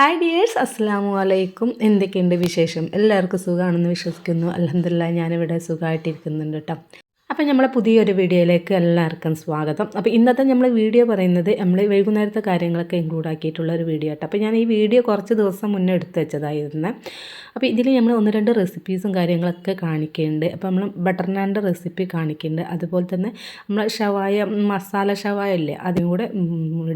Hi dears അസ്സാമു അലൈക്കും എന്തൊക്കെയുണ്ട് വിശേഷം? എല്ലാവർക്കും സുഖമാണെന്ന് വിശ്വസിക്കുന്നു. അലഹമില്ല ഞാനിവിടെ സുഖമായിട്ടിരിക്കുന്നുണ്ട് കേട്ടോ. അപ്പം നമ്മളെ പുതിയൊരു വീഡിയോയിലേക്ക് എല്ലാവർക്കും സ്വാഗതം. അപ്പോൾ ഇന്നത്തെ നമ്മൾ വീഡിയോ പറയുന്നത് നമ്മൾ വൈകുന്നേരത്തെ കാര്യങ്ങളൊക്കെ ഇൻക്ലൂഡ് ആക്കിയിട്ടുള്ള ഒരു വീഡിയോ കേട്ടോ അപ്പോൾ ഞാൻ ഈ വീഡിയോ കുറച്ച് ദിവസം മുന്നേ എടുത്തു വെച്ചതായിരുന്നു. അപ്പോൾ ഇതിൽ നമ്മൾ ഒന്ന് രണ്ട് റെസിപ്പീസും കാര്യങ്ങളൊക്കെ കാണിക്കുന്നുണ്ട് അപ്പോൾ നമ്മൾ ബട്ടർ നാന്റെ റെസിപ്പി കാണിക്കുന്നുണ്ട് അതുപോലെ തന്നെ നമ്മൾ ഷവായ മസാല ഷവായ ഇല്ലേ അതും കൂടെ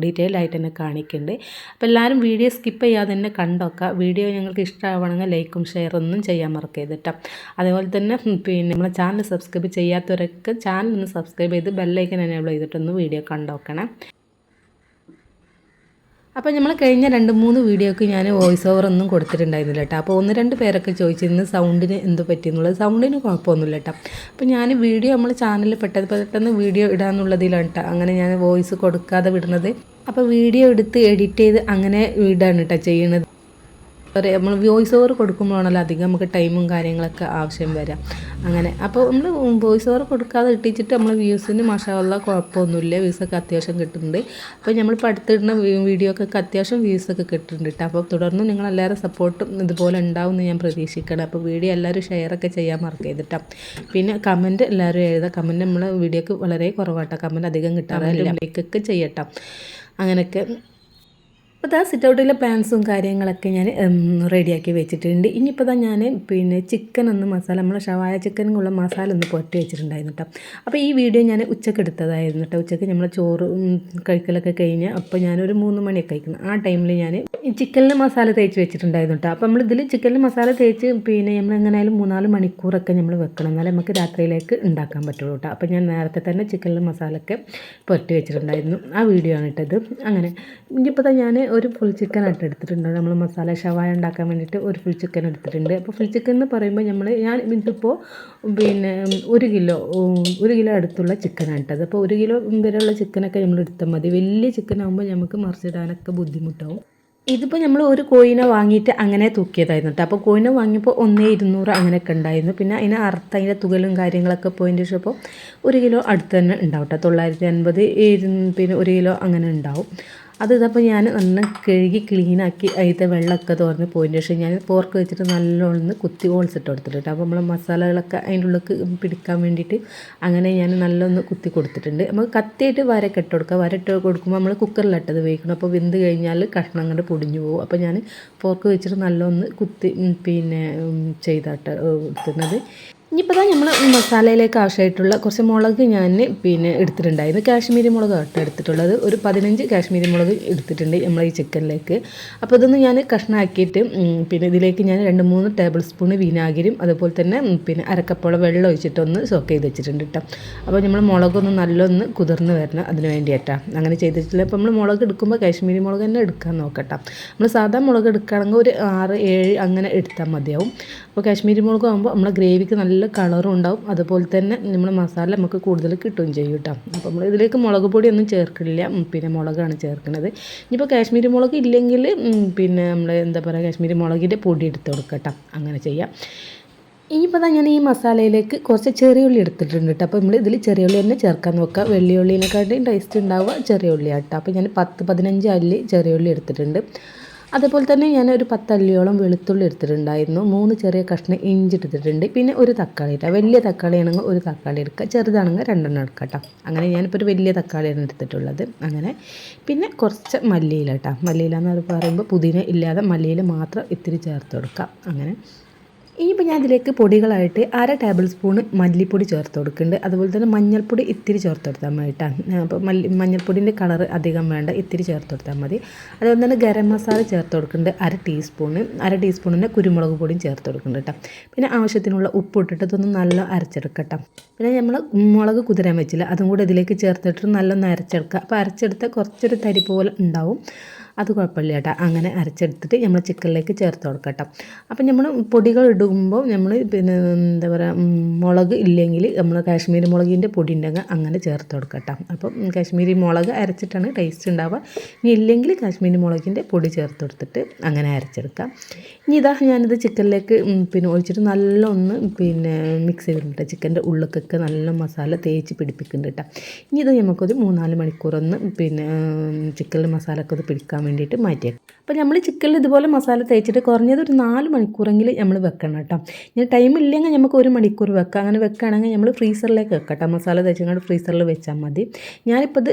ഡീറ്റെയിൽ ആയിട്ട് തന്നെ കാണിക്കുന്നുണ്ട് അപ്പോൾ എല്ലാവരും വീഡിയോ സ്കിപ്പ് ചെയ്യാതെ തന്നെ കണ്ടോക്കുക വീഡിയോ ഞങ്ങൾക്ക് ഇഷ്ടമാവണമെങ്കിൽ ലൈക്കും ഷെയറൊന്നും ചെയ്യാൻ മറക്കരുത് കേട്ടോ അതുപോലെ തന്നെ പിന്നെ നമ്മളെ ചാനൽ സബ്സ്ക്രൈബ് ചെയ്യാത്തവരൊക്കെ ചാനൽ ഒന്ന് സബ്സ്ക്രൈബ് ചെയ്ത് ബെല്ലൈക്കൻ എനേബിൾ ചെയ്തിട്ടൊന്ന് വീഡിയോ കണ്ടോക്കണേ. അപ്പോൾ നമ്മൾ കഴിഞ്ഞ രണ്ട് മൂന്ന് വീഡിയോക്ക് ഞാൻ വോയിസ് ഓവർ ഒന്നും കൊടുത്തിട്ടുണ്ടായിരുന്നില്ല കേട്ടോ അപ്പോൾ ഒന്ന് രണ്ട് പേരൊക്കെ ചോദിച്ചിരുന്നു സൗണ്ടിന് എന്ത് പറ്റിയെന്നുള്ളത് സൗണ്ടിന് കുഴപ്പമൊന്നുമില്ല കേട്ടോ അപ്പോൾ ഞാൻ വീഡിയോ നമ്മൾ ചാനലിൽ പെട്ടെന്ന് പെട്ടെന്ന് വീഡിയോ ഇടാന്നുള്ളതിലാണ് കേട്ടോ അങ്ങനെ ഞാൻ വോയിസ് കൊടുക്കാതെ വിടുന്നത്. അപ്പോൾ വീഡിയോ എടുത്ത് എഡിറ്റ് ചെയ്ത് അങ്ങനെ വീടാണ് കേട്ടോ ചെയ്യുന്നത് ഒരു നമ്മൾ വോയിസ് ഓവർ കൊടുക്കുമ്പോഴാണല്ലോ അധികം നമുക്ക് ടൈമും കാര്യങ്ങളൊക്കെ ആവശ്യം വരാം. അങ്ങനെ. അപ്പോൾ നമ്മൾ വോയിസ് ഓവർ കൊടുക്കാതെ ഇട്ടിച്ചിട്ട് നമ്മൾ വ്യൂസിന് മാഷാവുള്ള കുഴപ്പമൊന്നുമില്ല. വ്യൂസൊക്കെ അത്യാവശ്യം കിട്ടുന്നുണ്ട്. അപ്പോൾ നമ്മൾ അടുത്തിടുന്ന വീഡിയോക്കൊക്കെ അത്യാവശ്യം വ്യൂസൊക്കെ കിട്ടുന്നുണ്ട് കേട്ടോ അപ്പോൾ തുടർന്നും നിങ്ങൾ എല്ലാവരും സപ്പോർട്ടും ഇതുപോലെ ഉണ്ടാവും എന്ന് ഞാൻ പ്രതീക്ഷിക്കണം. അപ്പോൾ വീഡിയോ എല്ലാവരും ഷെയറൊക്കെ ചെയ്യാൻ മറക്കരുത് കേട്ടോ പിന്നെ കമന്റ് എല്ലാവരും എഴുതുക കമന്റ് നമ്മൾ വീഡിയോക്ക് വളരെ കുറവാട്ടോ കമന്റ് അധികം കിട്ടാറില്ല. ലൈക്കൊക്കെ ചെയ്യട്ടോ. അങ്ങനെയൊക്കെ. അപ്പോൾ ആ സിറ്റ് ഔട്ടിലെ പ്ലാൻസും കാര്യങ്ങളൊക്കെ ഞാൻ റെഡിയാക്കി വെച്ചിട്ടുണ്ട്. ഇനിയിപ്പോൾ தான் ഞാൻ പിന്നെ ചിക്കൻ ഒന്ന് മസാല നമ്മളെ ഷവായ ചിക്കനുള്ള മസാല ഒന്ന് പൊട്ടി വെച്ചിട്ടുണ്ടായിരുന്നു കേട്ടോ അപ്പോൾ ഈ വീഡിയോ ഞാൻ ഉച്ചയ്ക്ക് എടുത്തതായിരുന്നു കേട്ടോ ഉച്ചയ്ക്ക് നമ്മൾ ചോറ് കഴിക്കലൊക്കെ കഴിഞ്ഞ് അപ്പോൾ ഞാനൊരു മൂന്ന് മണിയൊക്കെ കഴിക്കുന്നു. ആ ടൈമിൽ ഞാൻ ഈ ചിക്കനിൽ മസാല തേച്ച് വെച്ചിട്ടുണ്ടായിരുന്നു കേട്ടോ അപ്പോൾ നമ്മളിതിൽ ചിക്കനിലെ മസാല തേച്ച് പിന്നെ നമ്മൾ എങ്ങനെയായാലും മൂന്നാൽ മണിക്കൂറൊക്കെ നമ്മൾ വെക്കണം. എന്നാലേ നമുക്ക് രാത്രിയിലേക്ക് ഉണ്ടാക്കാൻ പറ്റുള്ളൂ കേട്ടോ അപ്പോൾ ഞാൻ നേരത്തെ തന്നെ ചിക്കനിൽ മസാലയൊക്കെ പൊട്ടി വെച്ചിട്ടുണ്ടായിരുന്നു. ആ വീഡിയോ ആണ് ഇട്ടത് അങ്ങനെ. ഇനിയിപ്പോൾ ഞാൻ ഒരു ഫുൾ ചിക്കൻ ആയിട്ട് എടുത്തിട്ടുണ്ട്. നമ്മൾ മസാല ഷവായ ഉണ്ടാക്കാൻ വേണ്ടിയിട്ട് ഒരു ഫുൾ ചിക്കൻ എടുത്തിട്ടുണ്ട്. അപ്പോൾ ഫുൾ ചിക്കൻ എന്ന് പറയുമ്പോൾ നമ്മൾ ഞാൻ ഇതിപ്പോൾ പിന്നെ ഒരു കിലോ ഒരു കിലോ അടുത്തുള്ള ചിക്കനാണ് ഇട്ടത്. അപ്പോൾ ഒരു കിലോ വരെയുള്ള ചിക്കനൊക്കെ നമ്മൾ എടുത്താൽ മതി. വലിയ ചിക്കൻ ആകുമ്പോൾ നമുക്ക് മറിച്ചിടാനൊക്കെ ബുദ്ധിമുട്ടാവും. ഇതിപ്പോൾ നമ്മൾ ഒരു കോയിനെ വാങ്ങിയിട്ട് അങ്ങനെ തൂക്കിയതായിരുന്നു കേട്ടോ അപ്പോൾ കോയിനെ വാങ്ങിയപ്പോൾ ഒന്നേ ഇരുന്നൂറ് അങ്ങനെയൊക്കെ ഉണ്ടായിരുന്നു. പിന്നെ അതിന് അർത്ഥം അതിന്റെ തുകലും കാര്യങ്ങളൊക്കെ പോയിന്റെ ശേഷം ഒരു കിലോ അടുത്ത് തന്നെ ഉണ്ടാവും കേട്ടോ തൊള്ളായിരത്തി അൻപത് പിന്നെ ഒരു കിലോ അങ്ങനെ ഉണ്ടാവും. അത് ഇതപ്പോൾ ഞാൻ ഒന്ന് കഴുകി ക്ലീനാക്കി അതിന്റെ വെള്ളമൊക്കെ തുറന്ന് പോയതിന് ശേഷം ഞാൻ പോർക്ക് വെച്ചിട്ട് നല്ലോണം കുത്തി ഓൾസിട്ട് കൊടുത്തിട്ടുണ്ട്. അപ്പോൾ നമ്മൾ മസാലകളൊക്കെ അതിന്റെ ഉള്ളിൽ പിടിക്കാൻ വേണ്ടിയിട്ട് അങ്ങനെ ഞാൻ നല്ലൊന്ന് കുത്തി കൊടുത്തിട്ടുണ്ട്. നമുക്ക് കത്തിയിട്ട് വരക്കെ ഇട്ട് കൊടുക്കുക വര ഇട്ട് കൊടുക്കുമ്പോൾ നമ്മൾ കുക്കറിലിട്ടത് വേവിക്കണം. അപ്പോൾ വെന്ത് കഴിഞ്ഞാൽ കഷ്ണം അങ്ങോട്ട് പൊടിഞ്ഞു പോകും. അപ്പോൾ ഞാൻ പോർക്ക് വെച്ചിട്ട് നല്ലൊന്ന് കുത്തി പിന്നെ ചെയ്താട്ട് എടുത്തുന്നത് ഇനിയിപ്പോൾ നമ്മൾ മസാലയിലേക്ക് ആവശ്യമായിട്ടുള്ള കുറച്ച് മുളക് ഞാൻ പിന്നെ എടുത്തിട്ടുണ്ടായിരുന്നു. കാശ്മീരി മുളക് കേട്ടോ എടുത്തിട്ടുള്ളത്. ഒരു പതിനഞ്ച് കാശ്മീരി മുളക് എടുത്തിട്ടുണ്ട് നമ്മൾ ഈ ചിക്കനിലേക്ക്. അപ്പോൾ ഇതൊന്ന് ഞാൻ കഷ്ണമാക്കിയിട്ട് പിന്നെ ഇതിലേക്ക് ഞാൻ രണ്ട് മൂന്ന് ടേബിൾ സ്പൂൺ വിനാഗിരിയും അതുപോലെ തന്നെ പിന്നെ അരക്കപ്പോളം വെള്ളം ഒഴിച്ചിട്ടൊന്ന് സോക്ക് ചെയ്ത് വെച്ചിട്ടുണ്ട് കേട്ടോ. അപ്പോൾ നമ്മൾ മുളകൊന്ന് നല്ലൊന്ന് കുതിർന്ന് വരണം അതിന് വേണ്ടിയിട്ടാണ് അങ്ങനെ ചെയ്തിട്ടില്ല. അപ്പോൾ നമ്മൾ മുളക് എടുക്കുമ്പോൾ കാശ്മീരി മുളക് തന്നെ എടുക്കാൻ നോക്കട്ടോ. നമ്മൾ സാധാ മുളക് എടുക്കുകയാണെങ്കിൽ ഒരു ആറ് ഏഴ് അങ്ങനെ എടുത്താൽ മതിയാവും. അപ്പോൾ കാശ്മീരി മുളക് ആകുമ്പോൾ നമ്മളെ ഗ്രേവിക്ക് നല്ല കളറും ഉണ്ടാവും. അതുപോലെ തന്നെ നമ്മൾ മസാല നമുക്ക് കൂടുതൽ കിട്ടുകയും ചെയ്യും കേട്ടോ. അപ്പോൾ നമ്മൾ ഇതിലേക്ക് മുളക് പൊടി ഒന്നും ചേർക്കില്ല പിന്നെ മുളകാണ് ചേർക്കുന്നത് ഇനിയിപ്പോൾ കാശ്മീരി മുളക് ഇല്ലെങ്കിൽ പിന്നെ നമ്മൾ എന്താ പറയുക കാശ്മീരി മുളകിന്റെ പൊടി എടുത്ത് കൊടുക്കുക കേട്ടോ അങ്ങനെ ചെയ്യാം. ഇനിയിപ്പോൾ തന്നെ ഞാൻ ഈ മസാലയിലേക്ക് കുറച്ച് ചെറിയ ഉള്ളി എടുത്തിട്ടുണ്ട് കേട്ടോ. അപ്പോൾ നമ്മൾ ഇതിൽ ചെറിയ ഉള്ളി തന്നെ ചേർക്കാൻ നോക്കുക. വെള്ളി ഉള്ളിനെക്കാട്ടിയും ടേസ്റ്റ് ഉണ്ടാവുക ചെറിയ ഉള്ളിയാട്ടോ. അപ്പോൾ ഞാൻ പത്ത് പതിനഞ്ച് അല്ലി ചെറിയ ഉള്ളി എടുത്തിട്ടുണ്ട്. അതേപോലെ തന്നെ ഞാൻ ഒരു പത്തല്ലിയോളം വെളുത്തുള്ളി എടുത്തിട്ടുണ്ടായിരുന്നു. മൂന്ന് ചെറിയ കഷ്ണം ഇഞ്ചി എടുത്തിട്ടുണ്ട് പിന്നെ ഒരു തക്കാളി ഇട്ടാൽ വലിയ തക്കാളി ആണെങ്കിൽ ഒരു തക്കാളി എടുക്കുക. ചെറുതാണെങ്കിൽ രണ്ടെണ്ണം എടുക്കുക കേട്ടോ. അങ്ങനെ ഞാനിപ്പോൾ ഒരു വലിയ തക്കാളിയാണ് എടുത്തിട്ടുള്ളത്. അങ്ങനെ. പിന്നെ കുറച്ച് മല്ലിയില കേട്ടോ. മല്ലിയില എന്ന് പറയുമ്പോൾ പുതിന ഇല്ലാതെ മല്ലിയില മാത്രം ഇത്തിരി ചേർത്ത് കൊടുക്കാം അങ്ങനെ. ഇനിയിപ്പോൾ ഞാൻ ഇതിലേക്ക് പൊടികളായിട്ട് അര ടേബിൾ സ്പൂൺ മല്ലിപ്പൊടി ചേർത്ത് കൊടുക്കുന്നുണ്ട്. അതുപോലെ തന്നെ മഞ്ഞൾപ്പൊടി ഇത്തിരി ചേർത്ത് കൊടുത്താൽ മതി കേട്ടോ അപ്പോൾ മല്ലി മഞ്ഞൾപ്പൊടിന്റെ കളർ അധികം വേണ്ട ഇത്തിരി ചേർത്ത് കൊടുത്താൽ മതി. അതുപോലെ തന്നെ ഗരം മസാല ചേർത്ത് കൊടുക്കുന്നുണ്ട് അര ടീസ്പൂണ് അര ടീസ്പൂണിന്റെ കുരുമുളക് പൊടിയും ചേർത്ത് കൊടുക്കുന്നുണ്ട് കേട്ടോ പിന്നെ ആവശ്യത്തിനുള്ള ഉപ്പ് ഇട്ടിട്ട് ഇതൊന്ന് നല്ല അരച്ചെടുക്കട്ടോ. പിന്നെ നമ്മൾ മുളക് കുതിരാൻ വെച്ചില്ല. അതും കൂടെ ഇതിലേക്ക് ചേർത്തിട്ട് നല്ലൊന്ന് അരച്ചെടുക്കുക. അപ്പോൾ അരച്ചെടുത്താൽ കുറച്ചൊരു തരി പോലെ ഉണ്ടാവും. അത് കുഴപ്പമില്ല കേട്ടോ. അങ്ങനെ അരച്ചെടുത്തിട്ട് നമ്മൾ ചിക്കനിലേക്ക് ചേർത്ത് കൊടുക്കട്ടോ. അപ്പം നമ്മൾ പൊടികൾ ഇടുമ്പോൾ നമ്മൾ പിന്നെ എന്താ പറയുക മുളക് ഇല്ലെങ്കിൽ നമ്മൾ കാശ്മീരി മുളകിന്റെ പൊടി ഉണ്ടെങ്കിൽ അങ്ങനെ ചേർത്ത് കൊടുക്കട്ടോ. അപ്പം കാശ്മീരി മുളക് അരച്ചിട്ടാണ് ടേസ്റ്റ് ഉണ്ടാവുക. ഇനി ഇല്ലെങ്കിൽ കാശ്മീരി മുളകിന്റെ പൊടി ചേർത്ത് കൊടുത്തിട്ട് അങ്ങനെ അരച്ചെടുക്കാം. ഇനി ഇതാ ഞാനിത് ചിക്കനിലേക്ക് പിന്നെ ഒഴിച്ചിട്ട് നല്ല ഒന്ന് പിന്നെ മിക്സ് ചെയ്തിട്ടുണ്ട് ചിക്കന്റെ ഉള്ളിക്കൊക്കെ നല്ല മസാല തേച്ച് പിടിപ്പിക്കുന്നുണ്ട് കേട്ടോ. ഇനി ഇത് നമുക്കൊരു മൂന്നാൽ മണിക്കൂറൊന്ന് പിന്നെ ചിക്കനിൽ മസാലയൊക്കെ പിടിക്കാൻ വേണ്ടിയിട്ട് മാറ്റിയേക്കും. അപ്പോൾ നമ്മൾ ചിക്കനിൽ ഇതുപോലെ മസാല തേച്ചിട്ട് കുറഞ്ഞത് ഒരു നാല് മണിക്കൂറെങ്കിലും നമ്മൾ വെക്കണം കേട്ടോ. ഇനി ടൈം ഇല്ലെങ്കിൽ നമുക്ക് ഒരു മണിക്കൂർ വെക്കാം. അങ്ങനെ വെക്കുകയാണെങ്കിൽ നമ്മൾ ഫ്രീസറിലേക്ക് വെക്കാം കേട്ടോ. മസാല തേച്ചങ്ങോട്ട് ഫ്രീസറിൽ വെച്ചാൽ മതി. ഞാനിപ്പോൾ ഇത്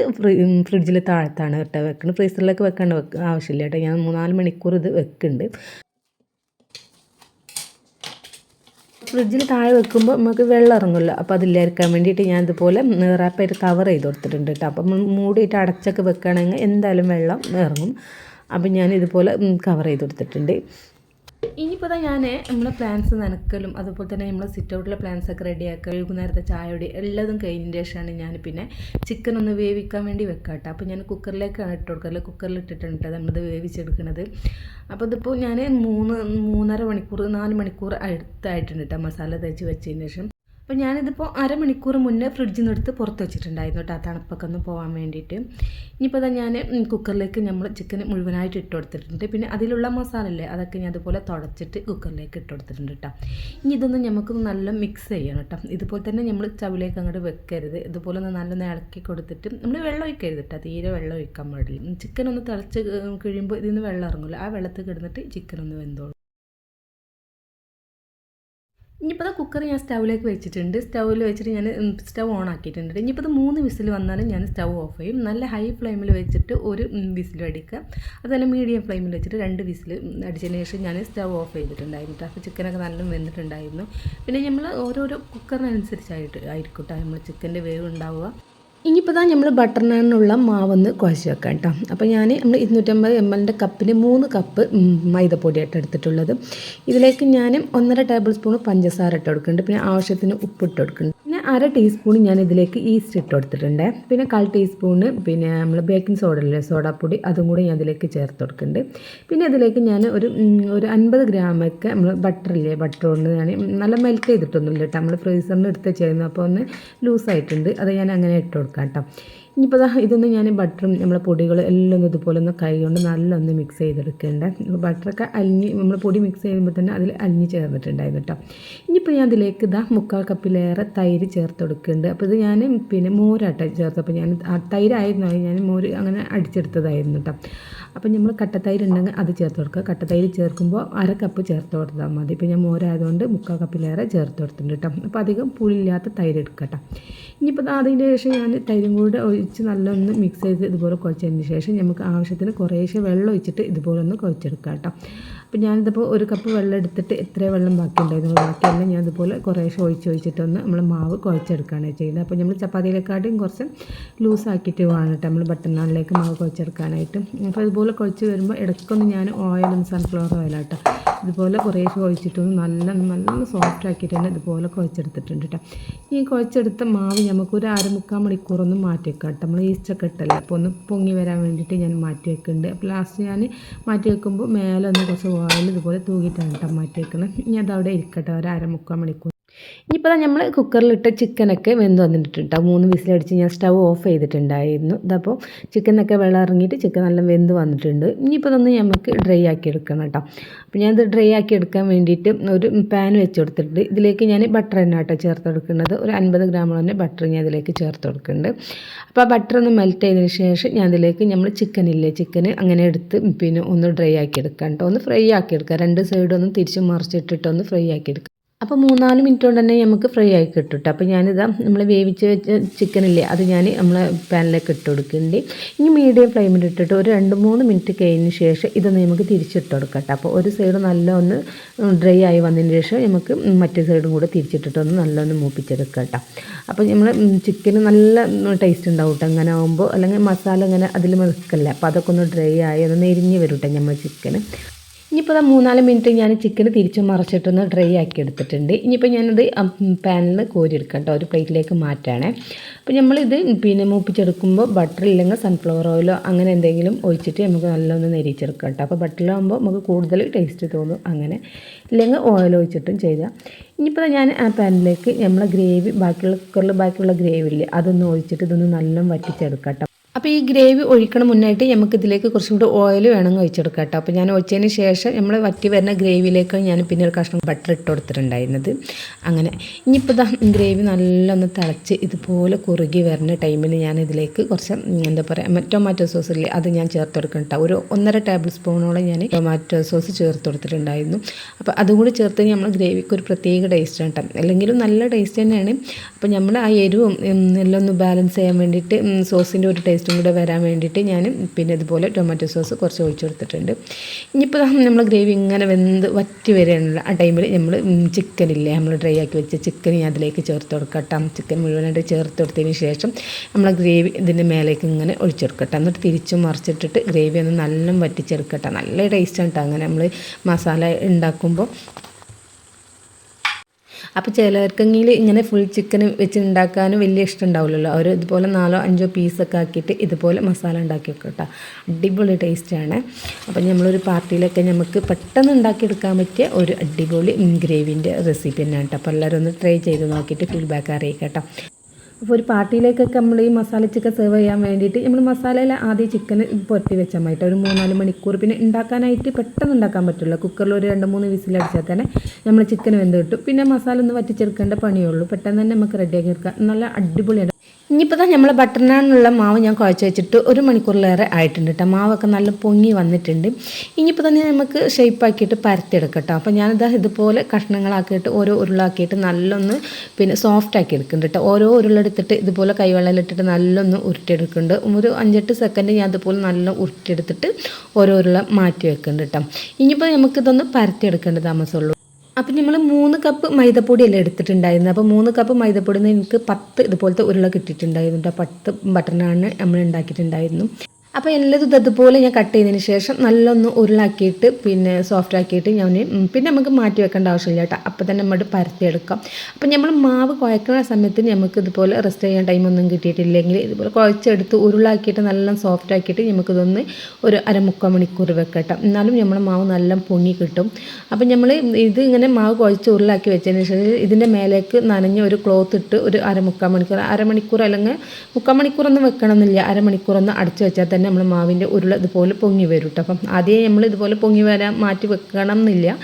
ഫ്രിഡ്ജിൽ താഴത്താണ് കേട്ടോ വെക്കുന്നത് ഫ്രീസറിലേക്ക് വെക്കേണ്ട വെക്ക ആവശ്യമില്ല കേട്ടോ. ഞാൻ മൂന്നാൽ മണിക്കൂർ ഇത് വെക്കുന്നുണ്ട്. ഫ്രിഡ്ജിൽ താഴെ വെക്കുമ്പോൾ നമുക്ക് വെള്ളം ഇറങ്ങുമല്ലോ. അപ്പോൾ അതില്ലായിരിക്കാൻ വേണ്ടിയിട്ട് ഞാൻ ഇതുപോലെ റാപ്പായിട്ട് കവർ ചെയ്ത് കൊടുത്തിട്ടുണ്ട് കേട്ടോ. അപ്പം മൂടിയിട്ട് അടച്ചൊക്കെ വെക്കുകയാണെങ്കിൽ എന്തായാലും വെള്ളം ഇറങ്ങും. അപ്പം ഞാൻ ഇതുപോലെ കവർ ചെയ്ത് കൊടുത്തിട്ടുണ്ട്. ഇനിയിപ്പോൾ തന്നെ ഞാൻ നമ്മളെ പ്ലാൻസ് നനക്കലും അതുപോലെ തന്നെ നമ്മളെ സിറ്റ് ഔട്ടിലെ പ്ലാൻസ് ഒക്കെ റെഡിയാക്കുക വൈകുന്നേരത്തെ ചായയോടെ എല്ലാതും കഴിഞ്ഞതിന് ശേഷമാണ് ഞാൻ പിന്നെ ചിക്കൻ ഒന്ന് വേവിക്കാൻ വേണ്ടി വെക്കാട്ടോ അപ്പോൾ ഞാൻ കുക്കറിലേക്കാണ് ഇട്ട് കൊടുക്കുക അല്ലെങ്കിൽ കുക്കറിൽ ഇട്ടിട്ടുണ്ട് നമ്മളിത് വേവിച്ചെടുക്കുന്നത് അപ്പോൾ ഇതിപ്പോൾ ഞാൻ മൂന്ന് മൂന്നര മണിക്കൂർ നാല് മണിക്കൂർ അടുത്തായിട്ടുണ്ട് കേട്ടോ മസാല തേച്ച് വെച്ചതിന് ശേഷം. അപ്പോൾ ഞാനിതിപ്പോൾ അരമണിക്കൂർ മുന്നേ ഫ്രിഡ്ജിൽ നിന്ന് എടുത്ത് പുറത്ത് വെച്ചിട്ടുണ്ടായിരുന്നു കേട്ടോ ആ തണുപ്പൊക്കെ ഒന്ന് പോകാൻ വേണ്ടിയിട്ട് ഇനിയിപ്പോൾ ഞാൻ കുക്കറിലേക്ക് നമ്മൾ ചിക്കൻ മുഴുവനായിട്ട് ഇട്ട് കൊടുത്തിട്ടുണ്ട്. പിന്നെ അതിലുള്ള മസാല അല്ലേ അതൊക്കെ ഞാൻ അതുപോലെ തുടച്ചിട്ട് കുക്കറിലേക്ക് ഇട്ട് കൊടുത്തിട്ടുണ്ട് കേട്ടോ. ഇനി ഇതൊന്ന് നമുക്ക് നല്ല മിക്സ് ചെയ്യണം കേട്ടോ. ഇതുപോലെ തന്നെ നമ്മൾ ചവിലേക്ക് അങ്ങോട്ട് വെക്കരുത്. ഇതുപോലെ ഒന്ന് നല്ലൊന്ന് ഇളക്കി കൊടുത്തിട്ട് നമ്മൾ വെള്ളം ഒഴിക്കരുത് കേട്ടോ. തീരെ വെള്ളം ഒഴിക്കാൻ പാടില്ല. ചിക്കൻ ഒന്ന് തിളച്ച് കഴിയുമ്പോൾ ഇതിൽ നിന്ന് വെള്ളം ഇറങ്ങില്ല ആ വെള്ളത്തിൽ കിടന്നിട്ട് ചിക്കൻ ഒന്ന് വെന്തോളും. ഇനിയിപ്പോൾ കുക്കർ ഞാൻ സ്റ്റൗവിലേക്ക് വെച്ചിട്ടുണ്ട്. സ്റ്റൗവിൽ വെച്ചിട്ട് ഞാൻ സ്റ്റൗ ഓൺ ആക്കിയിട്ടുണ്ട്. ഇനിയിപ്പോൾ അത് മൂന്ന് വിസിൽ വന്നാലും ഞാൻ സ്റ്റൗ ഓഫ് ചെയ്യും. നല്ല ഹൈ ഫ്ലെയിമിൽ വെച്ചിട്ട് ഒരു വിസിൽ അടിക്കുക. അതുപോലെ മീഡിയം ഫ്ലെയിമിൽ വെച്ചിട്ട് രണ്ട് വിസിൽ അടിച്ചതിന് ശേഷം ഞാൻ സ്റ്റൗ ഓഫ് ചെയ്തിട്ടുണ്ടായിരുന്നു അപ്പോൾ ചിക്കനൊക്കെ നല്ല വെന്തിട്ടുണ്ടായിരുന്നു. പിന്നെ നമ്മൾ ഓരോരോ കുക്കറിനനുസരിച്ചായിട്ട് ആയിരിക്കും കേട്ടോ നമ്മൾ ചിക്കന്റെ വേവ് ഉണ്ടാവുക. ഇനിയിപ്പോൾ തന്നെ നമ്മൾ ബട്ടർ നാനിനുള്ള മാവൊന്ന് കുഴച്ച് വെക്കാം കേട്ടോ അപ്പോൾ ഞാൻ നമ്മൾ ഇരുന്നൂറ്റമ്പത് എം എല്ലിന്റെ കപ്പിന് മൂന്ന് കപ്പ് മൈദപ്പൊടിയായിട്ട് എടുത്തിട്ടുള്ളത്. ഇതിലേക്ക് ഞാൻ ഒന്നര ടേബിൾ സ്പൂൺ പഞ്ചസാര ഇട്ട് കൊടുക്കുന്നുണ്ട്. പിന്നെ ആവശ്യത്തിന് ഉപ്പിട്ട് കൊടുക്കുന്നുണ്ട്. അര ടീസ്പൂൺ ഞാൻ ഇതിലേക്ക് ഈസ്റ്റ് ഇട്ട് കൊടുത്തിട്ടുണ്ട്. പിന്നെ കാൽ ടീസ്പൂണ് പിന്നെ നമ്മൾ ബേക്കിംഗ് സോഡ അല്ലേ സോഡാപ്പൊടി അതും കൂടി ഞാൻ ഇതിലേക്ക് ചേർത്ത് കൊടുക്കുന്നുണ്ട്. പിന്നെ ഇതിലേക്ക് ഞാൻ ഒരു ഒരു അൻപത് ഗ്രാമൊക്കെ നമ്മൾ ബട്ടർ ഇല്ലേ ബട്ടർ കൊണ്ട് ഞാൻ നല്ല മെൽറ്റ് ചെയ്തിട്ടൊന്നുമില്ല കേട്ടോ. നമ്മൾ ഫ്രീസറിന് എടുത്ത് ചെയ്യുന്നു അപ്പോൾ ഒന്ന് ലൂസായിട്ടുണ്ട് അത് ഞാൻ അങ്ങനെ ഇട്ട് കൊടുക്കാം കേട്ടോ. ഇനിയിപ്പോൾ ഇതൊന്ന് ഞാൻ ബട്ടറും നമ്മളെ പൊടികൾ എല്ലാം ഒന്ന് ഇതുപോലെ ഒന്ന് കൈ കൊണ്ട് നല്ലൊന്ന് മിക്സ് ചെയ്തെടുക്കേണ്ട. ബട്ടറൊക്കെ അലിഞ്ഞ് നമ്മൾ പൊടി മിക്സ് ചെയ്യുമ്പോൾ തന്നെ അതിൽ അലിഞ്ഞ് ചേർന്നിട്ടുണ്ടായിരുന്നു കേട്ടോ ഇനിയിപ്പോൾ ഞാൻ അതിലേക്ക് ഇതാ മുക്കാൽ കപ്പിലേറെ തൈര് ചേർത്ത് കൊടുക്കുന്നുണ്ട് അപ്പോൾ ഇത് ഞാൻ പിന്നെ മോരാട്ട ചേർത്തപ്പോൾ ഞാൻ തൈരായിരുന്നു ഞാൻ മോര് അങ്ങനെ അടിച്ചെടുത്തതായിരുന്നു കേട്ടോ അപ്പോൾ നമ്മൾ കട്ടത്തൈര് ഉണ്ടെങ്കിൽ അത് ചേർത്ത് കൊടുക്കുക. കട്ടത്തൈര് ചേർക്കുമ്പോൾ അര കപ്പ് ചേർത്ത് കൊടുത്താൽ മതി. ഇപ്പോൾ ഞാൻ മോരായതുകൊണ്ട് മുക്കാൽ കപ്പിലേറെ ചേർത്ത് കൊടുത്തിട്ടുണ്ട് കേട്ടോ അപ്പോൾ അധികം പുളിയില്ലാത്ത തൈര് എടുക്കട്ടോ ഇനിയിപ്പോൾ അതിന്റെ ശേഷം ഞാൻ തൈരും കൂടെ ഒഴിച്ച് നല്ലൊന്ന് മിക്സ് ചെയ്ത് ഇതുപോലെ കുഴച്ചതിന് ശേഷം നമുക്ക് ആവശ്യത്തിന് കുറേശ്ശെ വെള്ളം ഒഴിച്ചിട്ട് ഇതുപോലെ ഒന്ന് കുഴച്ചെടുക്കാം കേട്ടോ അപ്പോൾ ഞാനിതിപ്പോൾ ഒരു കപ്പ് വെള്ളം എടുത്തിട്ട് എത്ര വെള്ളം ബാക്കിയുണ്ടായിരുന്നു. ബാക്കിയെല്ലാം ഞാൻ ഇതുപോലെ കുറേശ്ശെ ഒഴിച്ച് ഒഴിച്ചിട്ടൊന്ന് നമ്മൾ മാവ് കുഴച്ചെടുക്കുകയാണ് ചെയ്യുന്നത്. അപ്പോൾ നമ്മൾ ചപ്പാത്തിയിലേക്കാട്ടും കുറച്ച് ലൂസാക്കിയിട്ട് വേണം കേട്ടോ നമ്മൾ ബട്ടർ നാളിലേക്ക് മാവ് കുഴച്ചെടുക്കാനായിട്ട്. അപ്പോൾ ഇതുപോലെ കുഴച്ച് വരുമ്പോൾ ഇടയ്ക്കൊന്ന് ഞാൻ ഓയിലും സൺഫ്ലവർ ഓയിലാട്ടോ ഇതുപോലെ കുറേശ്ശെ ഒഴിച്ചിട്ടൊന്ന് നല്ല നല്ല സോഫ്റ്റ് ആക്കിയിട്ട് തന്നെ ഇതുപോലെ കുഴച്ചെടുത്തിട്ടുണ്ട് കേട്ടോ ഈ കുഴച്ചെടുത്ത മാവ് നമുക്കൊരു അരമുക്കാൽ മണിക്കൂറൊന്ന് മാറ്റി വെക്കാം കേട്ടോ നമ്മൾ ഈസ്റ്റൊക്കെ ഇട്ടല്ലേ? അപ്പോൾ ഒന്ന് പൊങ്ങി വരാൻ വേണ്ടിയിട്ട് ഞാൻ മാറ്റി വെക്കുന്നുണ്ട് അപ്പോൾ ലാസ്റ്റ് ഞാൻ മാറ്റി വെക്കുമ്പോൾ മേലെ ഒന്ന് കുറച്ച് ഓയിൽ ഇതുപോലെ തൂക്കിയിട്ടാണ് കേട്ടോ മാറ്റി വെക്കുന്നത് ഇനി അതവിടെ ഇരിക്കട്ടെ ഒരു അരമുക്കാൽ മണിക്കൂർ. ഇനിയിപ്പോൾ നമ്മൾ കുക്കറിലിട്ട് ചിക്കനൊക്കെ വെന്ത് വന്നിട്ടുണ്ട് മൂന്ന് വിസിലടിച്ച് ഞാൻ സ്റ്റവ് ഓഫ് ചെയ്തിട്ടുണ്ടായിരുന്നു. ഇതപ്പോൾ ചിക്കനൊക്കെ വെള്ളം ഇറങ്ങിയിട്ട് ചിക്കൻ നല്ല വെന്ത് വന്നിട്ടുണ്ട്. ഇനിയിപ്പോൾ ഇതൊന്ന് നമുക്ക് ഡ്രൈ ആക്കി എടുക്കണം കേട്ടോ. അപ്പോൾ ഞാനിത് ഡ്രൈ ആക്കി എടുക്കാൻ വേണ്ടിയിട്ട് ഒരു പാൻ വെച്ച് കൊടുത്തിട്ടുണ്ട്. ഇതിലേക്ക് ഞാൻ ബട്ടർ തന്നെ കേട്ടോ ചേർത്ത് കൊടുക്കുന്നത്. ഒരു അൻപത് ഗ്രാം തന്നെ ബട്ടർ ഞാൻ ഇതിലേക്ക് ചേർത്ത് കൊടുക്കുന്നുണ്ട്. അപ്പോൾ ആ ബട്ടർ ഒന്ന് മെൽറ്റ് ചെയ്തതിന് ശേഷം ഞാൻ അതിലേക്ക് നമ്മൾ ചിക്കൻ ഇല്ലേ ചിക്കൻ അങ്ങനെ എടുത്ത് പിന്നെ ഒന്ന് ഡ്രൈ ആക്കി എടുക്കാം കേട്ടോ. ഒന്ന് ഫ്രൈ ആക്കി എടുക്കാം രണ്ട് സൈഡൊന്നും തിരിച്ച് മറിച്ചിട്ടിട്ട് ഒന്ന് ഫ്രൈ ആക്കി എടുക്കുക അപ്പോൾ മൂന്നാൽ മിനിറ്റ് കൊണ്ട് തന്നെ നമുക്ക് ഫ്രൈ ആയി കിട്ടും അപ്പോൾ ഞാനിതാ നമ്മൾ വേവിച്ച് വെച്ച ചിക്കനില്ലേ അത് ഞാൻ നമ്മൾ പാനിലേക്ക് ഇട്ട് കൊടുക്കുന്നുണ്ട്. ഇനി മീഡിയം ഫ്ലെയിമിൽ ഇട്ടിട്ട് ഒരു രണ്ട് മൂന്ന് മിനിറ്റ് കഴിഞ്ഞ ശേഷം ഇത് നമുക്ക് തിരിച്ചിട്ട് കൊടുക്കാം കേട്ടോ അപ്പോൾ ഒരു സൈഡ് നല്ല ഒന്ന് ഡ്രൈ ആയി വന്നതിന് ശേഷം നമുക്ക് മറ്റേ സൈഡും കൂടെ തിരിച്ചിട്ടിട്ട് ഒന്ന് നല്ലൊന്ന് മൂപ്പിച്ചെടുക്കാം കേട്ടോ അപ്പോൾ നമ്മൾ ചിക്കന് നല്ല ടേസ്റ്റ് ഉണ്ടാവും കേട്ടോ അങ്ങനെ ആകുമ്പോൾ അല്ലെങ്കിൽ മസാല അങ്ങനെ അതിൽ മെറുക്കല്ലേ അപ്പോൾ അതൊക്കെ ഒന്ന് ഡ്രൈ ആയി ഒന്ന് നെരിഞ്ഞ് വരും കേട്ടോ നമ്മൾ ചിക്കന് ഇനിയിപ്പോൾ അത് മൂന്നാൽ മിനിറ്റ് ഞാൻ ചിക്കൻ തിരിച്ച് മറച്ചിട്ടൊന്ന് ഡ്രൈ ആക്കി എടുത്തിട്ടുണ്ട്. ഇനിയിപ്പോൾ ഞാനത് പാനിൽ കോരിയെടുക്കാം കേട്ടോ ഒരു പ്ലേറ്റിലേക്ക് മാറ്റാണേ. അപ്പോൾ നമ്മളിത് പിന്നെ മൂപ്പിച്ചെടുക്കുമ്പോൾ ബട്ടർ ഇല്ലെങ്കിൽ സൺഫ്ലവർ ഓയിലോ അങ്ങനെ എന്തെങ്കിലും ഒഴിച്ചിട്ട് നമുക്ക് നല്ലൊന്ന് നെരിച്ചെടുക്കാം കേട്ടോ അപ്പോൾ ബട്ടറിലാകുമ്പോൾ നമുക്ക് കൂടുതൽ ടേസ്റ്റ് തോന്നും അങ്ങനെ. ഇല്ലെങ്കിൽ ഓയിൽ ഒഴിച്ചിട്ടും ചെയ്താൽ ഇനിയിപ്പോൾ ഞാൻ ആ പാനിലേക്ക് നമ്മളെ ഗ്രേവി ബാക്കിയുള്ള കുക്കറിൽ ബാക്കിയുള്ള ഗ്രേവി ഇല്ലേ അതൊന്ന് ഒഴിച്ചിട്ട് ഇതൊന്ന് നല്ലോണം വറ്റിച്ചെടുക്കാം കേട്ടോ അപ്പോൾ ഈ ഗ്രേവി ഒഴിക്കണ മുന്നായിട്ട് നമുക്ക് ഇതിലേക്ക് കുറച്ചും കൂടി ഓയിൽ വേണമെങ്കിൽ ഒഴിച്ചെടുക്കാം കേട്ടോ. അപ്പോൾ ഞാൻ ഒഴിച്ചതിന് ശേഷം നമ്മൾ വറ്റി വരുന്ന ഗ്രേവിയിലേക്ക് ഞാൻ പിന്നെ ഒരു കഷ്ണം ബട്ടർ ഇട്ട് കൊടുത്തിട്ടുണ്ടായിരുന്നത്. അങ്ങനെ ഇനിയിപ്പോൾ ഇതാ ഗ്രേവി നല്ലൊന്ന് തിളച്ച് ഇതുപോലെ കുറുകി വരുന്ന ടൈമിൽ ഞാൻ ഇതിലേക്ക് കുറച്ച് എന്താ പറയുക ടൊമാറ്റോ സോസ് ഇല്ലേ അത് ഞാൻ ചേർത്ത് കൊടുക്കണം കേട്ടോ. ഒരു ഒന്നര ടേബിൾ സ്പൂണോളം ഞാൻ ടൊമാറ്റോ സോസ് ചേർത്ത് കൊടുത്തിട്ടുണ്ടായിരുന്നു. അപ്പോൾ അതും കൂടി ചേർത്ത് നമ്മൾ ഗ്രേവിക്ക് ഒരു പ്രത്യേക ടേസ്റ്റ് കേട്ടോ. അല്ലെങ്കിലും നല്ല ടേസ്റ്റ് തന്നെയാണ്. അപ്പോൾ നമ്മൾ ആ എരിവും എല്ലാം ഒന്ന് ബാലൻസ് ചെയ്യാൻ വേണ്ടിയിട്ട് സോസിന്റെ ഒരു ടേസ്റ്റും കൂടെ വരാൻ വേണ്ടിയിട്ട് ഞാൻ പിന്നെ ഇതുപോലെ ടൊമാറ്റോ സോസ് കുറച്ച് ഒഴിച്ചു കൊടുത്തിട്ടുണ്ട്. ഇനിയിപ്പോൾ നമ്മൾ ഗ്രേവി ഇങ്ങനെ വെന്ത് വറ്റി വരാനുള്ള ആ ടൈമിൽ നമ്മൾ ചിക്കനില്ലേ നമ്മൾ ഡ്രൈ ആക്കി വെച്ച ചിക്കൻ അതിലേക്ക് ചേർത്ത് കൊടുക്കട്ടാം. ചിക്കൻ മുഴുവനായിട്ട് ചേർത്ത് കൊടുത്തതിന് ശേഷം നമ്മൾ ഗ്രേവി ഇതിന്റെ മേലേക്ക് ഇങ്ങനെ ഒഴിച്ചു കൊടുക്കട്ടെ. എന്നിട്ട് തിരിച്ചും മറിച്ചിട്ടിട്ട് ഗ്രേവി ഒന്ന് നല്ല വറ്റിച്ചെടുക്കട്ടെ. നല്ല ടേസ്റ്റാണ് കേട്ടോ അങ്ങനെ നമ്മൾ മസാല ഉണ്ടാക്കുമ്പോൾ അപ്പോൾ ചിലർക്കെങ്കിൽ ഇങ്ങനെ ഫുൾ ചിക്കൻ വെച്ച് ഉണ്ടാക്കാനും വലിയ ഇഷ്ടം ഉണ്ടാവില്ലല്ലോ അവർ ഇതുപോലെ നാലോ അഞ്ചോ പീസൊക്കെ ആക്കിയിട്ട് ഇതുപോലെ മസാല ഉണ്ടാക്കി വെക്കും കേട്ടോ അടിപൊളി ടേസ്റ്റാണ് അപ്പോൾ നമ്മളൊരു പാർട്ടിയിലൊക്കെ നമുക്ക് പെട്ടെന്ന് ഉണ്ടാക്കിയെടുക്കാൻ പറ്റിയ ഒരു അടിപൊളി ഗ്രേവിന്റെ റെസിപ്പി തന്നെയാണ് കേട്ടോ അപ്പോൾ എല്ലാവരും ഒന്ന് ട്രൈ ചെയ്ത് നോക്കിയിട്ട് ഫീഡ്ബാക്ക് അറിയിക്കാം കേട്ടോ അപ്പോൾ ഒരു പാർട്ടിയിലേക്കൊക്കെ നമ്മൾ ഈ മസാല ചിക്കൻ സെർവ് ചെയ്യാൻ വേണ്ടിയിട്ട് നമ്മൾ മസാലയിൽ ആദ്യം ചിക്കൻ പുരട്ടി വെച്ചാൽ മതി ഒരു മൂന്നാൽ മണിക്കൂർ. പിന്നെ ഉണ്ടാക്കാനായിട്ട് പെട്ടെന്ന് ഉണ്ടാക്കാൻ പറ്റില്ല. കുക്കറിൽ ഒരു രണ്ട് മൂന്ന് വിസിലടിച്ചാൽ തന്നെ നമ്മൾ ചിക്കൻ വെന്ത് കിട്ടും. പിന്നെ മസാല ഒന്ന് വറ്റിച്ചെടുക്കേണ്ട പണിയുള്ളൂ പെട്ടെന്ന് തന്നെ നമുക്ക് റെഡിയാക്കി എടുക്കാം. നല്ല അടിപൊളിയാണ്. ഇനിയിപ്പോൾ തന്നെ നമ്മൾ ബട്ടർ നാനുള്ള മാവ് ഞാൻ കുഴച്ച് വെച്ചിട്ട് ഒരു മണിക്കൂറിലേറെ ആയിട്ടുണ്ട് കേട്ടോ മാവൊക്കെ നല്ല പൊങ്ങി വന്നിട്ടുണ്ട്. ഇനിയിപ്പോൾ തന്നെ നമുക്ക് ഷേപ്പാക്കിയിട്ട് പരത്തിയെടുക്കട്ടോ. അപ്പോൾ ഞാനിതാ ഇതുപോലെ കഷ്ണങ്ങളാക്കിയിട്ട് ഓരോ ഉരുളാക്കിയിട്ട് നല്ലൊന്ന് പിന്നെ സോഫ്റ്റ് ആക്കി എടുക്കുന്നുണ്ട് കേട്ടോ ഓരോ ഉരുളെടുത്തിട്ട് ഇതുപോലെ കൈവെള്ളയിലിട്ടിട്ട് നല്ലൊന്ന് ഉരുട്ടിയെടുക്കുന്നുണ്ട്. ഒരു അഞ്ചെട്ട് സെക്കൻഡ് ഞാൻ അതുപോലെ നല്ല ഉരുട്ടിയെടുത്തിട്ട് ഓരോ ഉരുള മാറ്റി വെക്കുന്നുണ്ട് കേട്ടോ ഇനിയിപ്പോൾ നമുക്കിതൊന്ന് പരത്തിയെടുക്കേണ്ട താമസമുള്ളൂ അപ്പം നമ്മൾ മൂന്ന് കപ്പ് മൈദപ്പൊടി അല്ലേ എടുത്തിട്ടുണ്ടായിരുന്നത് അപ്പോൾ മൂന്ന് കപ്പ് മൈദപ്പൊടി എനിക്ക് പത്ത് ഇതുപോലത്തെ ഉരുള കിട്ടിയിട്ടുണ്ടായിരുന്നു കേട്ടോ പത്ത് ബട്ടറിനാണ് നമ്മൾ ഉണ്ടാക്കിയിട്ടുണ്ടായിരുന്നു. അപ്പോൾ എല്ലാതും അതുപോലെ ഞാൻ കട്ട് ചെയ്തതിന് ശേഷം നല്ലൊന്ന് ഉരുളാക്കിയിട്ട് പിന്നെ സോഫ്റ്റ് ആക്കിയിട്ട് ഞാൻ പിന്നെ നമുക്ക് മാറ്റി വെക്കേണ്ട ആവശ്യമില്ല കേട്ടോ അപ്പോൾ തന്നെ നമ്മൾ പരത്തിയെടുക്കാം. അപ്പോൾ നമ്മൾ മാവ് കുഴക്കുന്ന സമയത്ത് നമുക്ക് ഇതുപോലെ റെസ്റ്റ് ചെയ്യാൻ ടൈമൊന്നും കിട്ടിയിട്ടില്ലെങ്കിൽ ഇതുപോലെ കുഴച്ചെടുത്ത് ഉരുളാക്കിയിട്ട് നല്ല സോഫ്റ്റ് ആക്കിയിട്ട് നമുക്കിതൊന്ന് ഒരു അരമുക്കാൽ മണിക്കൂർ വെക്കട്ടെ. എന്നാലും നമ്മൾ മാവ് നല്ല പൊങ്ങി കിട്ടും. അപ്പോൾ നമ്മൾ ഇത് ഇങ്ങനെ മാവ് കുഴച്ച് ഉരുളാക്കി വെച്ചതിന് ശേഷം ഇതിന്റെ മേലേക്ക് നനഞ്ഞ ഒരു ക്ലോത്ത് ഇട്ട് ഒരു അരമുക്കാൽ മണിക്കൂർ അരമണിക്കൂർ അല്ലെങ്കിൽ മുക്കാൽ മണിക്കൂറൊന്നും വെക്കണമെന്നില്ല. അരമണിക്കൂറൊന്ന് അടച്ചു വെച്ചാൽ തന്നെ നമ്മൾ മാവിന്റെ ഉരുള ഇതുപോലെ പൊങ്ങി വരും കേട്ടോ അപ്പം ആദ്യം നമ്മൾ ഇതുപോലെ പൊങ്ങി വരാൻ മാറ്റി വെക്കണം എന്നില്ല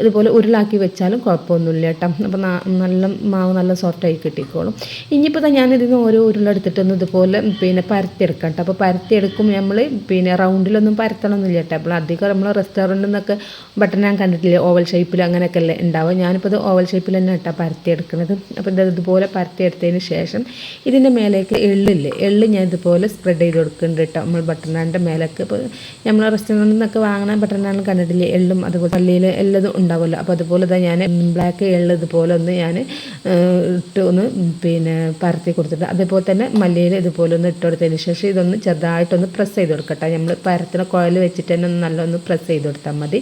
ഇതുപോലെ ഉരുളാക്കി വെച്ചാലും കുഴപ്പമൊന്നുമില്ല കേട്ടോ അപ്പം നല്ല മാവ് നല്ല സോഫ്റ്റായി കിട്ടിക്കോളും. ഇനിയിപ്പോൾ ഞാൻ ഞാനിതിന് ഓരോ ഉരുള എടുത്തിട്ടൊന്ന് ഇതുപോലെ പിന്നെ പരത്തിയെടുക്കാം കേട്ടോ അപ്പോൾ പരത്തിയെടുക്കും നമ്മൾ പിന്നെ റൗണ്ടിലൊന്നും പരത്തണമെന്നില്ല കേട്ടോ അപ്പോൾ അധികം നമ്മൾ റെസ്റ്റോറന്റിൽ നിന്നൊക്കെ ബട്ടൺ ഞാൻ കണ്ടിട്ടില്ല? ഓവൽ ഷേപ്പിൽ അങ്ങനെയൊക്കെ അല്ലേ ഉണ്ടാവുക. ഞാനിപ്പോൾ ഇത് ഓവൽ ഷേപ്പിൽ തന്നെ കേട്ടോ പരത്തിയെടുക്കുന്നത്. അപ്പോൾ ഇത് ഇതുപോലെ പരത്തിയെടുത്തതിന് ശേഷം ഇതിന്റെ മേലേക്ക് എള്ളില്ലേ? എള്ള് ഞാൻ ഇതുപോലെ സ്പ്രെഡ് ചെയ്ത് കൊടുക്കുന്നുണ്ട് കേട്ടോ നമ്മൾ ബട്ടർ നാനിന്റെ മേലൊക്കെ ഇപ്പോൾ നമ്മൾ റെസ്റ്റോറന്റിൽ നിന്നൊക്കെ വാങ്ങണ ബട്ടർ നാൻ കണ്ടിട്ടില്ലേ? എള്ളും അതുപോലെ പള്ളിയിൽ എല്ലതും ഉണ്ടാവുമല്ലോ. അപ്പോൾ അതുപോലെ തന്നെ ഞാൻ ബ്ലാക്ക് എള്ള് ഇതുപോലെ ഒന്ന് ഞാൻ ഇട്ട് ഒന്ന് പിന്നെ പരത്തി കൊടുത്തിട്ട് അതേപോലെ തന്നെ മല്ലിയിൽ ഇതുപോലെ ഒന്ന് ഇട്ട് കൊടുത്തതിന് ശേഷം ഇതൊന്ന് ചെറുതായിട്ടൊന്ന് പ്രസ് ചെയ്ത് കൊടുക്കട്ടെ. നമ്മൾ പരത്തിന കുഴൽ വെച്ചിട്ട് തന്നെ ഒന്ന് നല്ലൊന്ന് പ്രസ് ചെയ്ത് കൊടുത്താൽ മതി.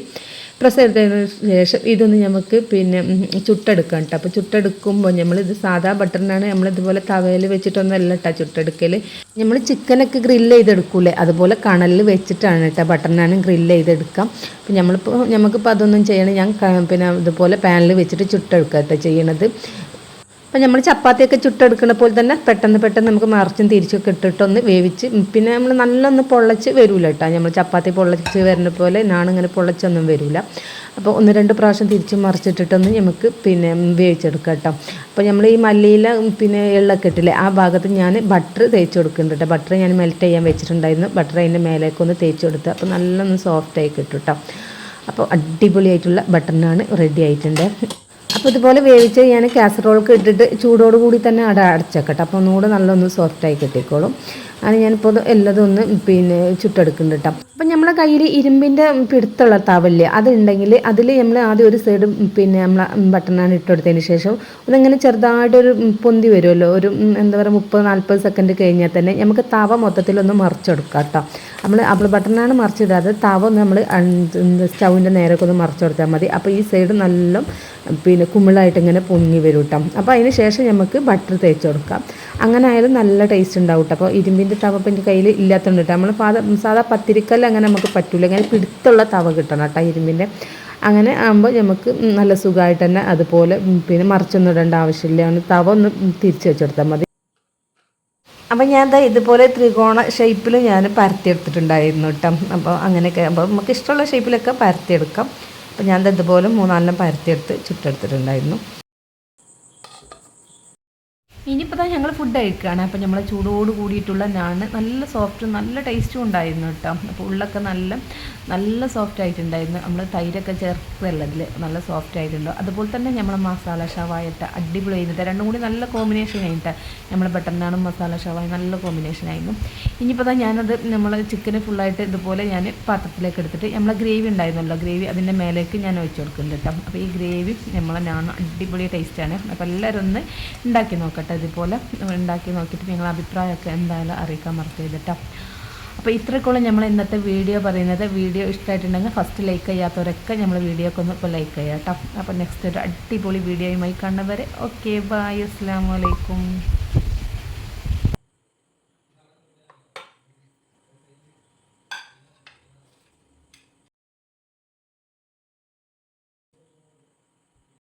പ്രസ് ചെയ്തതിന് ശേഷം ഇതൊന്ന് നമുക്ക് പിന്നെ ചുട്ടെടുക്കാം കേട്ടോ അപ്പോൾ ചുട്ടെടുക്കുമ്പോൾ നമ്മളിത് സാധാ ബട്ടറിനാണ് നമ്മളിതുപോലെ തവയിൽ വെച്ചിട്ടൊന്നല്ല കേട്ടോ ചുട്ടെടുക്കൽ നമ്മൾ ചിക്കനൊക്കെ ഗ്രില്ല് ചെയ്തെടുക്കൂലേ? അതുപോലെ കണലിൽ വെച്ചിട്ടാണ് കേട്ടോ ബട്ടറിനാണ് ഗ്രില്ല് ചെയ്തെടുക്കാം. അപ്പോൾ നമ്മളിപ്പോൾ നമുക്കിപ്പോൾ അതൊന്നും ചെയ്യണം ഞാൻ പിന്നെ ഇതുപോലെ പാനിൽ വെച്ചിട്ട് ചുട്ടെടുക്കുക കേട്ടോ ചെയ്യണത്. അപ്പം നമ്മൾ ചപ്പാത്തിയൊക്കെ ചുട്ടെടുക്കുന്ന പോലെ തന്നെ പെട്ടെന്ന് പെട്ടെന്ന് നമുക്ക് മറിച്ചും തിരിച്ചൊക്കെ ഇട്ടിട്ടൊന്ന് വേവിച്ച് പിന്നെ നമ്മൾ നല്ലൊന്ന് പൊള്ളച്ച് വരില്ല കേട്ടോ. നമ്മൾ ചപ്പാത്തി പൊള്ളച്ച് വരുന്ന പോലെ നാണിങ്ങനെ പൊള്ളച്ചൊന്നും വരില്ല അപ്പോൾ ഒന്ന് രണ്ട് പ്രാവശ്യം തിരിച്ച് മറിച്ചിട്ടിട്ടൊന്ന് നമുക്ക് പിന്നെ വേവിച്ചെടുക്കാം കേട്ടോ. അപ്പോൾ നമ്മൾ ഈ മല്ലിയില പിന്നെ എള്ളൊക്കെ ഇട്ടില്ലേ ആ ഭാഗത്ത് ഞാൻ ബട്ടർ തേച്ച് കൊടുക്കുന്നുണ്ട് ബട്ടർ ഞാൻ മെൽറ്റ് ചെയ്യാൻ വെച്ചിട്ടുണ്ടായിരുന്നു. ബട്ടർ അതിന്റെ മേലേക്കൊന്ന് തേച്ച് കൊടുത്ത് അപ്പോൾ നല്ലൊന്ന് സോഫ്റ്റായി കിട്ടും കേട്ടോ. അപ്പോൾ അടിപൊളിയായിട്ടുള്ള ബട്ടറിനാണ് റെഡി ആയിട്ടുണ്ട്. അപ്പോൾ ഇതുപോലെ വേവിച്ച് ഞാൻ കാസറോൾക്ക് ഇട്ടിട്ട് ചൂടോട് കൂടി തന്നെ അട അടച്ചേക്കട്ടെ. അപ്പോൾ ഒന്നുകൂടെ നല്ലൊന്ന് സോഫ്റ്റായി കിട്ടിക്കോളും. അത് ഞാനിപ്പോൾ എല്ലാതും ഒന്ന് പിന്നെ ചുട്ടെടുക്കുന്നുണ്ട് കേട്ടോ അപ്പം നമ്മളെ കയ്യിൽ ഇരുമ്പിന്റെ പിടുത്തുള്ള തവല്ലേ അതുണ്ടെങ്കിൽ അതിൽ നമ്മൾ ആദ്യം ഒരു സൈഡ് പിന്നെ നമ്മൾ ബട്ടണാണ് ഇട്ടെടുത്തതിന് ശേഷം ഒന്നിങ്ങനെ ചെറുതായിട്ടൊരു പൊന്തി വരുമല്ലോ ഒരു എന്താ പറയുക മുപ്പത് നാൽപ്പത് സെക്കൻഡ് കഴിഞ്ഞാൽ തന്നെ നമുക്ക് തവ മൊത്തത്തിലൊന്ന് മറിച്ചെടുക്കാം കേട്ടോ നമ്മൾ അപ്പോൾ ബട്ടണാണ് മറിച്ചിടാതെ തവ ഒന്ന് നമ്മൾ സ്റ്റൗവിന്റെ നേരൊക്കെ ഒന്ന് മറിച്ചെടുത്താൽ മതി. അപ്പോൾ ഈ സൈഡ് നല്ല പിന്നെ കുമിളായിട്ട് ഇങ്ങനെ പൊങ്ങി വരും കേട്ടോ അപ്പോൾ അതിന് ശേഷം നമുക്ക് ബട്ടർ തേച്ച് കൊടുക്കാം അങ്ങനെ ആയാലും നല്ല ടേസ്റ്റ് ഉണ്ടാവും കേട്ടോ അപ്പോൾ ഇരുമ്പിന്റെ തവ ഇപ്പം എന്റെ കയ്യിൽ ഇല്ലാത്തതുകൊണ്ട് കേട്ടോ നമ്മൾ പാത സാധാ പത്തിരിക്കല്ല് അങ്ങനെ നമുക്ക് പറ്റില്ല അങ്ങനെ പിടുത്തുള്ള തവ കിട്ടണം കേട്ടോ ഇരുമ്പിന്റെ അങ്ങനെ ആകുമ്പോൾ നമുക്ക് നല്ല സുഖമായിട്ട് തന്നെ അതുപോലെ പിന്നെ മറിച്ചൊന്നും ഇടേണ്ട ആവശ്യമില്ല. തവ ഒന്ന് തിരിച്ച് വെച്ചെടുത്താൽ മതി. അപ്പം ഞാൻ ദാ ഇതുപോലെ ത്രികോണ ഷേപ്പിൽ ഞാൻ പരത്തിയെടുത്തിട്ടുണ്ടായിരുന്നു കേട്ടോ അപ്പോൾ അങ്ങനെയൊക്കെ അപ്പോൾ നമുക്ക് ഇഷ്ടമുള്ള ഷേപ്പിലൊക്കെ പരത്തിയെടുക്കാം അപ്പോൾ ഞാൻ എന്താ ഇതുപോലെ മൂന്നാലെണ്ണം പരത്തിയെടുത്ത് ചുട്ടെടുത്തിട്ടുണ്ടായിരുന്നു. ഇനിയിപ്പോൾ തന്നെ ഞങ്ങൾ ഫുഡ് കഴിക്കുകയാണ് അപ്പം നമ്മൾ ചൂടോട് കൂടിയിട്ടുള്ള നാണ്. നല്ല സോഫ്റ്റ് നല്ല ടേസ്റ്റും ഉണ്ടായിരുന്നു കേട്ടോ അപ്പോൾ ഉള്ളൊക്കെ നല്ല നല്ല സോഫ്റ്റ് ആയിട്ടുണ്ടായിരുന്നു. നമ്മൾ തൈരൊക്കെ ചേർത്തല്ല ഇതിൽ നല്ല സോഫ്റ്റ് ആയിട്ടുണ്ട്. അതുപോലെ തന്നെ നമ്മൾ മസാല ഷവായിട്ട് അടിപൊളി ആയിരുന്നു രണ്ടും കൂടി നല്ല കോമ്പിനേഷൻ ആയിട്ട് നമ്മൾ ബട്ടർ മസാല ഷവായി നല്ല കോമ്പിനേഷൻ ആയിരുന്നു. ഇനിയിപ്പോൾ തന്നെ ഞാനത് നമ്മൾ ചിക്കന് ഫുള്ളായിട്ട് ഇതുപോലെ ഞാൻ പാത്രത്തിലേക്ക് എടുത്തിട്ട് നമ്മളെ ഗ്രേവി ഉണ്ടായിരുന്നല്ലോ. ഗ്രേവി അതിന്റെ മേലേക്ക് ഞാൻ ഒഴിച്ചു കൊടുക്കുന്നുണ്ട് കേട്ടോ അപ്പോൾ ഈ ഗ്രേവി നമ്മളെ നാണ് അടിപൊളി ടേസ്റ്റാണ് അപ്പോൾ എല്ലാവരും ഒന്ന് ഉണ്ടാക്കി നോക്കട്ടെ. ഇതുപോലെ ഉണ്ടാക്കി നോക്കിയിട്ട് നിങ്ങളുടെ അഭിപ്രായമൊക്കെ എന്തായാലും അറിയിക്കാൻ മറക്കരുത് കേട്ടോ അപ്പോൾ ഇത്രയ്ക്കുള്ള നമ്മൾ ഇന്നത്തെ വീഡിയോ പറയുന്നത്. വീഡിയോ ഇഷ്ടമായിട്ടുണ്ടെങ്കിൽ ഫസ്റ്റ് ലൈക്ക് ചെയ്യാത്തവരൊക്കെ നമ്മൾ വീഡിയോക്ക് ഒന്ന് ഇപ്പോൾ ലൈക്ക് ചെയ്യാം കേട്ടോ അപ്പോൾ നെക്സ്റ്റ് ഒരു അടിപൊളി വീഡിയോയുമായി കാണുന്നവരെ ഓക്കെ ബായ് അസ്സാം വലൈക്കും